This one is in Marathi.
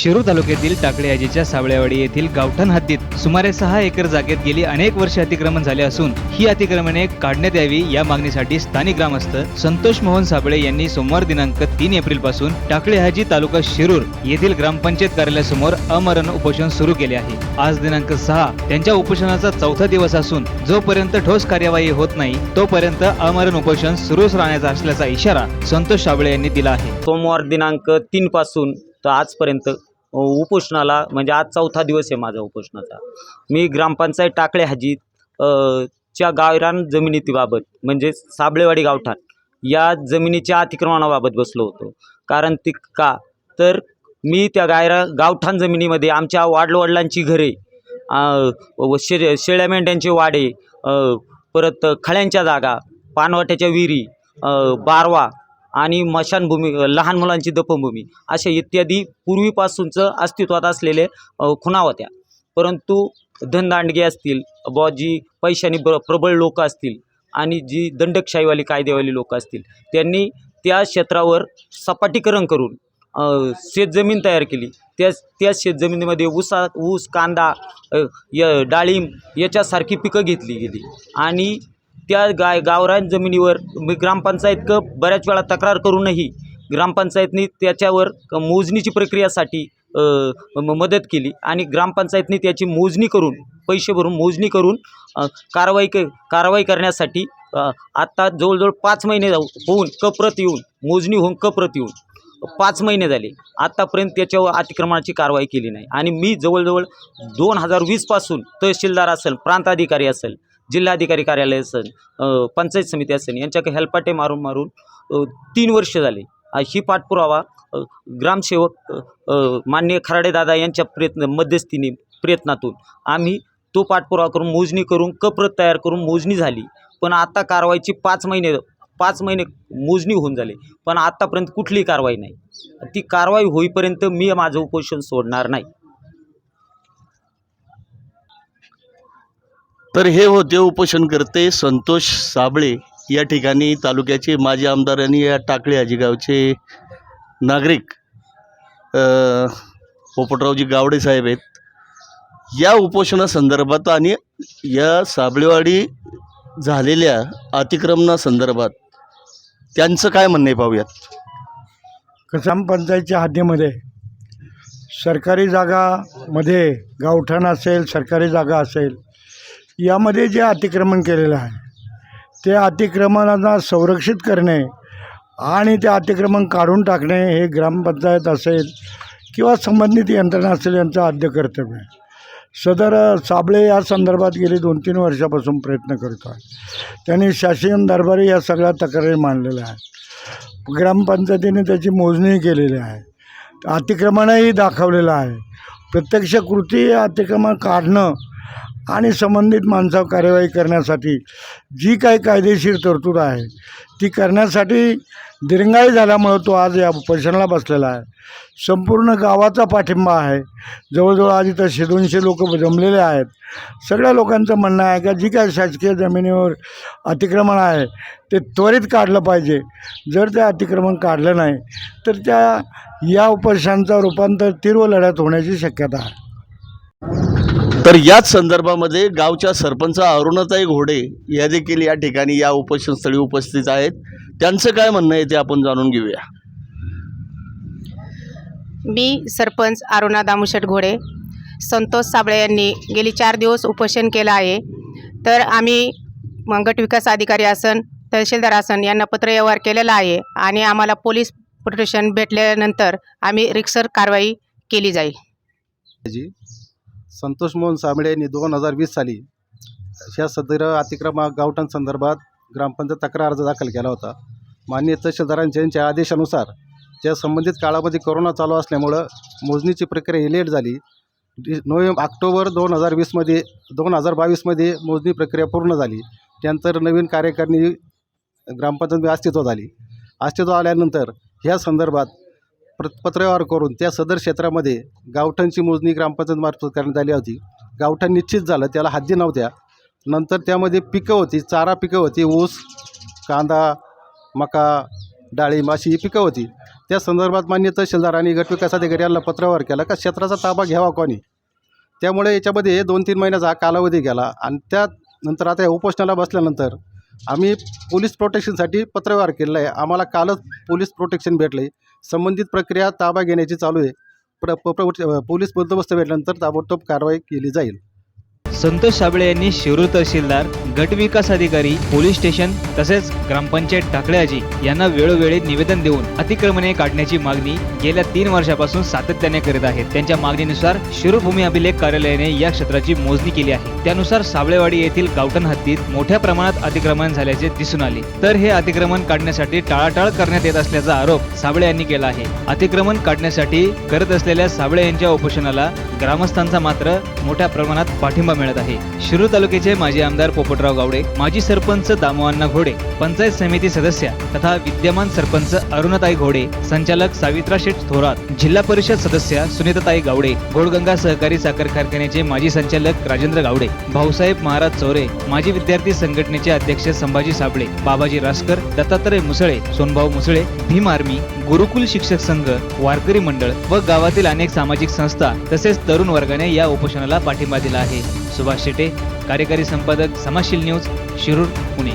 शिरूर तालुक्यातील टाकळेआजीच्या सावळ्यावाडी येथील गावठण हद्दीत सुमारे सहा एकर जागेत गेली अनेक वर्ष अतिक्रमण झाले असून ही अतिक्रमणे काढण्यात यावी या मागणीसाठी स्थानिक ग्रामस्थ संतोष मोहन साबळे यांनी सोमवार दिनांक तीन एप्रिलपासून टाकळेहाजी तालुका शिरूर येथील ग्रामपंचायत कार्यालयासमोर अमरण उपोषण सुरू केले आहे. आज दिनांक सहा त्यांच्या उपोषणाचा चौथा दिवस असून जोपर्यंत ठोस कार्यवाही होत नाही तोपर्यंत अमरण उपोषण सुरूच राहण्याचा असल्याचा इशारा संतोष साबळे यांनी दिला आहे. सोमवार दिनांक तीन पासून तर आजपर्यंत उपोषणाला म्हणजे आज चौथा दिवस आहे माझा उपोषणाचा. मी ग्रामपंचायत टाकळे हाजीत च्या गावरान जमिनीतीबाबत म्हणजे साबळेवाडी गावठाण या जमिनीच्या अतिक्रमणाबाबत बसलो होतो. कारण ती का? तर मी त्या गायरा गावठाण जमिनीमध्ये आमच्या वाडवडिलांची घरे व शे शेळ्या मेंढ्यांचे वाडे परत खळ्यांच्या जागा पानवाट्याच्या विहिरी बारवा आणि मशानभूमी लहान मुलांची दफनभूमी अशा इत्यादी पूर्वीपासूनचं अस्तित्वात असलेले खुणा होत्या. परंतु धनदांडगे असतील बुवा जी पैशाने ब प्रबळ लोक असतील आणि जी दंडकशाहीवाली कायदेवाली लोक असतील त्यांनी त्या क्षेत्रावर सपाटीकरण करून शेतजमीन तयार केली. त्या त्या शेतजमिनीमध्ये ऊसा ऊस कांदा य डाळिंब याच्यासारखी पिकं घेतली गेली. आणि त्या गाय गावरान जमिनीवर मी ग्रामपंचायत क बऱ्याच वेळा तक्रार करूनही ग्रामपंचायतनी त्याच्यावर मोजणीची प्रक्रियासाठी म- मदत केली आणि ग्रामपंचायतनी त्याची मोजणी करून पैसे भरून मोजणी करून कारवाई क कारवाई करण्यासाठी आत्ता जवळजवळ पाच महिने जाऊ- होऊन कप्रत येऊन मोजणी होऊन कप्रत येऊन पाच महिने झाले. आत्तापर्यंत त्याच्यावर अतिक्रमणाची कारवाई केली नाही. आणि मी जवळजवळ दोन हजार वीसपासून तहसीलदार असेल प्रांताधिकारी असेल जिल्हाधिकारी कार्यालय असेल पंचायत समिती असेल यांच्याकडे हेलपाटे मारून मारून तीन वर्ष झाले. ही पाठपुरावा ग्रामसेवक मान्य खराडेदादा यांच्या प्रयत्न मध्यस्थीने प्रयत्नातून आम्ही तो पाठपुरावा करून मोजणी करून कप्रत तयार करून मोजणी झाली. पण आता कारवाईची पाच महिने पाच महिने मोजणी होऊन झाले. पण आत्तापर्यंत कुठलीही कारवाई नाही. ती कारवाई होईपर्यंत मी माझं उपोषण सोडणार नाही. तर हे होते उपोषणकर्ते संतोष साबळे या ठिकाणी तालुक्याचे माजी आमदार आणि या टाकळे आजीगावचे नागरिक पोपटरावजी गावडे साहेब आहेत. या उपोषणासंदर्भात आणि या साबळेवाडी झालेल्या अतिक्रमणासंदर्भात त्यांचं काय म्हणणं आहे पाहूयात? ग्रामपंचायतच्या हद्दीमध्ये सरकारी जागामध्ये गावठाण असेल सरकारी जागा असेल यामध्ये जे अतिक्रमण केलेलं आहे ते अतिक्रमणांना संरक्षित करणे आणि ते अतिक्रमण काढून टाकणे हे ग्रामपंचायत असेल किंवा संबंधित यंत्रणा असेल यांचं आद्य कर्तव्य आहे. सदर साबळे या संदर्भात गेली दोन तीन वर्षापासून प्रयत्न करतो आहे. त्यांनी शासन दरबारी या सगळ्या तक्रारी मांडलेल्या आहेत. ग्रामपंचायतीने त्याची मोजणी केलेली आहे. अतिक्रमणही दाखवलेलं आहे. प्रत्यक्ष कृती अतिक्रमण काढणं आणि संबंधित माणसावर कार्यवाही करण्यासाठी जी काही कायदेशीर तरतूद आहे ती करण्यासाठी दिरंगाई झाल्यामुळं तो आज या उपोषणाला बसलेला आहे. संपूर्ण गावाचा पाठिंबा आहे. जवळजवळ आज इथं शे दोनशे लोक जमलेले आहेत. सगळ्या लोकांचं म्हणणं आहे का जी काय शासकीय जमिनीवर अतिक्रमण आहे ते त्वरित काढलं पाहिजे. जर ते अतिक्रमण काढलं नाही तर त्या या उपशांचा रूपांतर तीव्र लढ्यात होण्याची शक्यता आहे. तर याच संदर्भामध्ये गावच्या सरपंच अरुणाताई घोडे या देखील या ठिकाणी या उपोषणस्थळी उपस्थित आहेत. त्यांचं काय म्हणणं आहे ते आपण जाणून घेऊया. मी सरपंच अरुणा दामुशेट घोडे. संतोष साबळे यांनी गेली चार दिवस उपोषण केलं आहे. तर आम्ही गट विकास अधिकारी असन तहसीलदार असन यांना पत्रव्यवहार केलेला आहे आणि आम्हाला पोलीस प्रोटेक्शन भेटल्यानंतर आम्ही रिक्सर कारवाई केली जाईल. जी. संतोष मोहन सांबळे यांनी दोन हजार वीस साली ह्या सदर अतिक्रमा गावठाण संदर्भात ग्रामपंचायत तक्रार अर्ज दाखल केला होता. माननीय तहसीलदारांच्या यांच्या आदेशानुसार त्या संबंधित काळामध्ये कोरोना चालू असल्यामुळं मोजणीची प्रक्रिया ही लेट झाली. नोव्हेंबर ऑक्टोबर दोन हजार वीसमध्ये दोन हजार बावीसमध्ये मोजणी प्रक्रिया पूर्ण झाली. त्यानंतर नवीन कार्यकारिणी ग्रामपंचायत अस्तित्वात आली. अस्तित्व आल्यानंतर ह्या संदर्भात पत्रव्यवहार करून त्या सदर क्षेत्रामध्ये गावठांची मोजणी ग्रामपंचायतमार्फत करण्यात आली होती. गावठाण निश्चित झालं त्याला हद्दी नव्हत्या. नंतर त्यामध्ये पिकं होती चारा पिकं होती ऊस कांदा मका डाळिंब अशी ही पिकं होती. त्या संदर्भात मान्य तहसीलदार आणि गटविकास अधिकारी यांना पत्रव्यवहार केला का क्षेत्राचा ताबा घ्यावा कोणी? त्यामुळे याच्यामध्ये दोन तीन महिन्याचा कालावधी गेला आणि त्यानंतर आता या उपोषणाला बसल्यानंतर आम्ही पोलीस प्रोटेक्शनसाठी पत्रव्यवहार केलेला आहे. आम्हाला कालच पोलीस प्रोटेक्शन भेटलं आहे संबंधित प्रक्रिया ताबा घेण्याची चालू आहे. प्र प्र- पोलीस बंदोबस्त भेटल्यानंतर ताबडतोब कारवाई केली जाईल. संतोष साबळे यांनी शिरूर तहसीलदार गट विकास अधिकारी पोलीस स्टेशन तसेच ग्रामपंचायत टाकळेआजी यांना वेळोवेळी निवेदन देऊन अतिक्रमणे काढण्याची मागणी गेल्या तीन वर्षापासून सातत्याने करीत आहेत. त्यांच्या मागणीनुसार शिरूर भूमी अभिलेख कार्यालयाने या क्षेत्राची मोजणी केली आहे. त्यानुसार साबळेवाडी येथील गावठण हद्दीत मोठ्या प्रमाणात अतिक्रमण झाल्याचे दिसून आले. तर हे अतिक्रमण काढण्यासाठी टाळाटाळ करण्यात येत असल्याचा आरोप साबळे यांनी केला आहे. अतिक्रमण काढण्यासाठी करत असलेल्या साबळे यांच्या उपोषणाला ग्रामस्थांचा मात्र मोठ्या प्रमाणात पाठिंबा मिळत आहे. शिरूर तालुक्याचे माजी आमदार पोपटराव गावडे माजी सरपंच दामोअण्णा घोडे पंचायत समिती सदस्या तथा विद्यमान सरपंच अरुणाताई घोडे संचालक सावित्रा शेठ थोरात जिल्हा परिषद सदस्या सुनीताताई गावडे गोडगंगा सहकारी साखर कारखान्याचे माजी संचालक राजेंद्र गावडे भाऊसाहेब महाराज चौरे माजी विद्यार्थी संघटनेचे अध्यक्ष संभाजी साबळे बाबाजी रासकर दत्तात्रय मुसळे सोनभाऊ मुसळे भीम आर्मी गुरुकुल शिक्षक संघ वारकरी मंडळ व गावातील अनेक सामाजिक संस्था तसेच तरुण वर्गाने या उपोषणाला पाठिंबा दिला आहे. सुभाष शेटे कार्यकारी संपादक समाजशील न्यूज शिरूर पुणे.